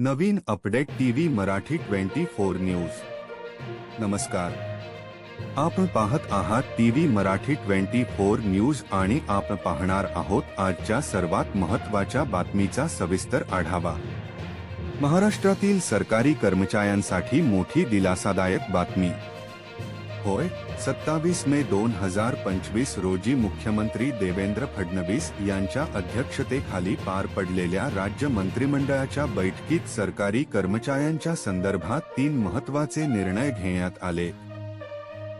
नवीन update TV Marathi twenty four news. नमस्कार. आपण पाहत आहात TV Marathi twenty four news आणि आपण पाहणार आहोत आजच्या सर्वात महत्त्वाच्या बातमीचा सविस्तर आढावा. महाराष्ट्रातील सरकारी कर्मचाऱ्यांसाठी मोठी दिलासादायक बातमी. होय सत्तावीस मे दोन हजार पंचवीस रोजी मुख्यमंत्री देवेंद्र फडणवीस यांच्या अध्यक्षतेखाली पार पडलेल्या राज्य मंत्रिमंडळाच्या बैठकीत सरकारी कर्मचाऱ्यांच्या संदर्भात तीन महत्त्वाचे निर्णय घेण्यात आले.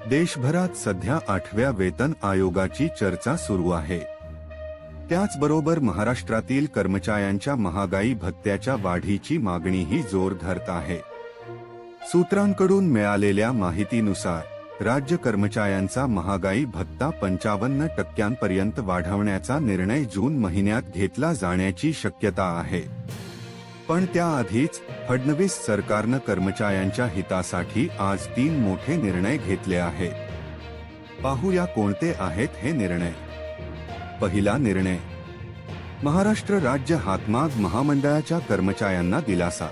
देशभरात सध्या आठव्या वेतन आयोगाची चर्चा सुरू आहे. त्याचबरोबर महाराष्ट्रातील कर्मचाऱ्यांच्या महागाई भत्त्याच्या वाढीची मागणीही जोर धरत आहे. सूत्रांकडून मिळालेल्या माहितीनुसार राज्य कर्मचाऱ्यांचा महागाई भत्ता पंचावन्न टक्क्यांपर्यंत वाढवण्याचा निर्णय जून महिन्यात घेतला जाण्याची शक्यता आहे. पण त्याआधीच फडणवीस सरकारनं कर्मचाऱ्यांच्या हितासाठी आज तीन मोठे निर्णय घेतले आहेत. पाहूया कोणते आहेत हे निर्णय. पहिला निर्णय. महाराष्ट्र राज्य हातमाग महामंडळाच्या कर्मचाऱ्यांना दिलासा.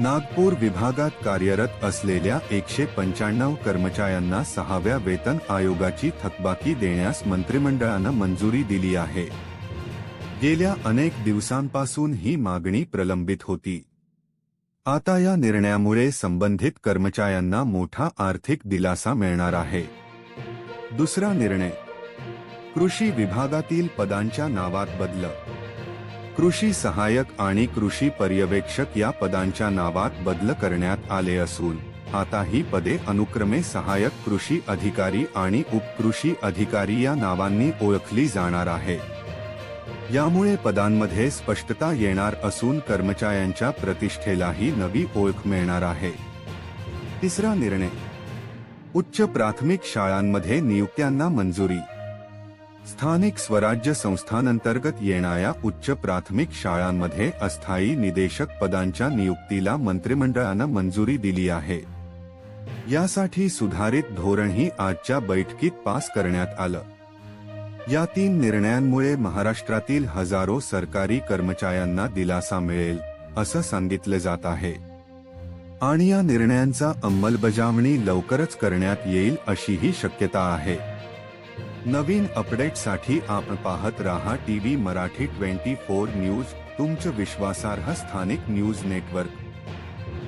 नागपूर विभागात कार्यरत असलेल्या एकशे पंच्याण्णव कर्मचाऱ्यांना सहाव्या वेतन आयोगाची थकबाकी देण्यास मंत्रिमंडळानं मंजुरी दिली आहे. गेल्या अनेक दिवसांपासून ही मागणी प्रलंबित होती. आता या निर्णयामुळे संबंधित कर्मचाऱ्यांना मोठा आर्थिक दिलासा मिळणार आहे. दुसरा निर्णय. कृषी विभागातील पदांच्या नावात बदल कृषी सहाय्यक आणि कृषी पर्यवेक्षक या पदांच्या नावात बदल करण्यात आले असून आता ही पदे अनुक्रमे सहाय्यक कृषी अधिकारी आणि उपकृषी अधिकारी या नावांनी ओळखली जाणार आहे. यामुळे पदांमध्ये स्पष्टता येणार असून कर्मचाऱ्यांच्या प्रतिष्ठेलाही नवी ओळख मिळणार आहे. तिसरा निर्णय. उच्च प्राथमिक शाळांमध्ये नियुक्त्यांना मंजुरी. स्थानिक स्वराज्य संस्थांअंतर्गत येणाऱ्या उच्च प्राथमिक शाळांमध्ये अस्थायी निदेशक पदांच्या नियुक्तीला मंत्रिमंडळानं मंजुरी दिली आहे. यासाठी सुधारित धोरणही आजच्या बैठकीत पास करण्यात आलं. या तीन निर्णयांमुळे महाराष्ट्रातील हजारो सरकारी कर्मचाऱ्यांना दिलासा मिळेल असं सांगितलं जात आहे. आणि या निर्णयांचा अंमलबजावणी लवकरच करण्यात येईल अशीही शक्यता आहे. नवीन अपडेटसाठी आपण पाहत राहा TV Marathi twenty four news तुमचं विश्वासार्ह स्थानिक न्यूज नेटवर्क.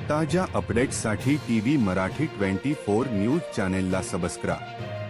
ताज्या अपडेट्ससाठी TV Marathi twenty four news चॅनेलला सबस्क्राईब.